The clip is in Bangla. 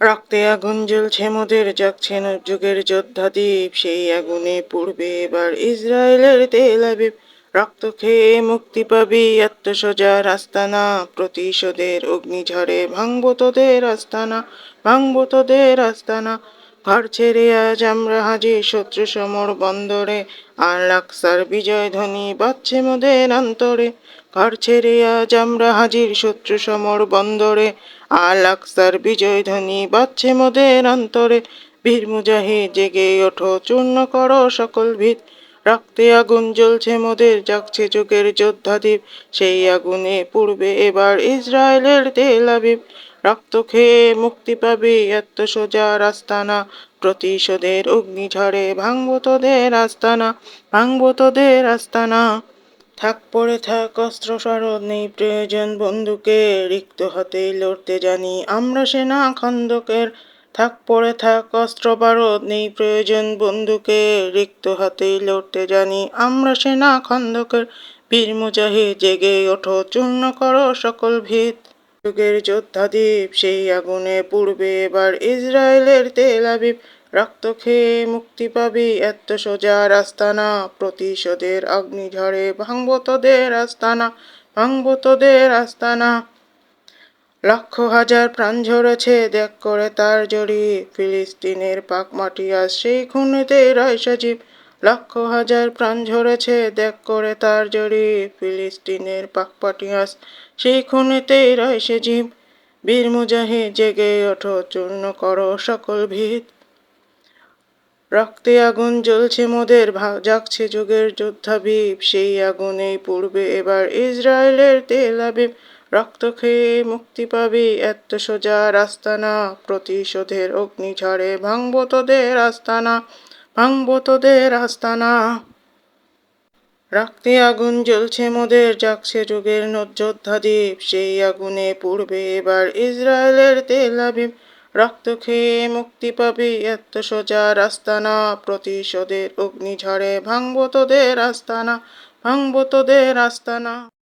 রক্তে আগুন জ্বলছে মোদের, জাগছে যুগের যোদ্ধা দ্বীপ। সেই আগুনে পড়বে এবার ইসরায়েলের তেল আবিব। রক্ত খেয়ে মুক্তি পাবি আত্মসজা রাস্তানা। প্রতিশোধের অগ্নিঝড়ে ভাঙবো তোদের আস্তানা, ভাঙবো তোদের আস্তানা। ঘর ছেড়ে আজ আমরা হাজির শত্রু সমর বন্দরে। আর লাক্সার বিজয় ধ্বনি বাজছে মোদের অন্তরে। ঘর ছেড়ে আজ আমরা হাজির শত্রু সমর বন্দরে। আর লাক্সার বিজয় ধ্বনি বাজছে মোদের অন্তরে। বীর মুজাহিদ, জেগে ওঠো, চূর্ণ করো সকল ভিত। রক্তে আগুন জ্বলছে মোদের, জাগছে যুগের যোদ্ধাদীপ। সেই আগুনে পূর্বে এবার ইসরায়েলের তেল আবিব। রক্ত খেয়ে মুক্তি পাবি এত সোজা রাস্তানা। প্রতিশোধের অগ্নিঝড়ে ভাঙবো তোদের আস্তানা, ভাঙবো তোদের আস্তানা। থাক পড়ে থাক, অস্ত্র সরদ নেই প্রয়োজন বন্দুকে রিক্ত হাতে লড়তে জানি আমরা সেনা খন্দকের। থাক, পড়ে থাক, অস্ত্র বারদ, নেই প্রয়োজন বন্দুকে রিক্ত হাতে লড়তে জানি আমরা সেনা খন্দকের। বীর মুজাহিদ, জেগে ওঠো, চূর্ণ করো সকল ভিত। যুগের যোদ্ধা দ্বীপ সেই আগুনে পূর্বে এবার ইসরায়েলের তেল আবিব। রক্ত খেয়ে মুক্তি পাবি এত সোজা রাস্তানা। প্রতিশোধের অগ্নিঝড়ে ভাঙবো তোদের আস্তানা, ভাঙবো তোদের আস্তানা। লক্ষ হাজার প্রাণ ঝরেছে, দেখ করে তার জড়ি। ফিলিস্তিনের পাক মাটি সেই খুনেতে রয় সজীব। লক্ষ হাজার প্রাণ ঝরেছে, দেখ করে তার জড়ি। ফিলিস্তিনের পাক পাটি আজ সেই খুনেতেই রয় সে জীব বীর মুজাহিদ জেগে ওঠো, চূর্ণ করো সকল ভিত। রক্তে আগুন জ্বলছে মোদের জাগছে যুগের যোদ্ধা সেই আগুনেই পূর্বে এবার ইসরায়েলের তেল আবিব। রক্ত খেয়ে মুক্তি পাবি এত সোজা রাস্তানা প্রতিশোধের অগ্নিঝড়ে ভাঙবো তোদের আস্তানা, ভাঙবো তোদের আস্তানা। রক্তে আগুন জ্বলছে মোদের, জাগছে যুগের যোদ্ধা দ্বীপ সেই আগুনে পূর্বে এবার ইসরায়েলের তেল আবিব। রক্ত খেয়ে মুক্তি পাবি এত সোজা রাস্তানা প্রতিশোধের অগ্নিঝড়ে ভাঙবো তোদের আস্তানা, ভাঙবো তোদের আস্তানা।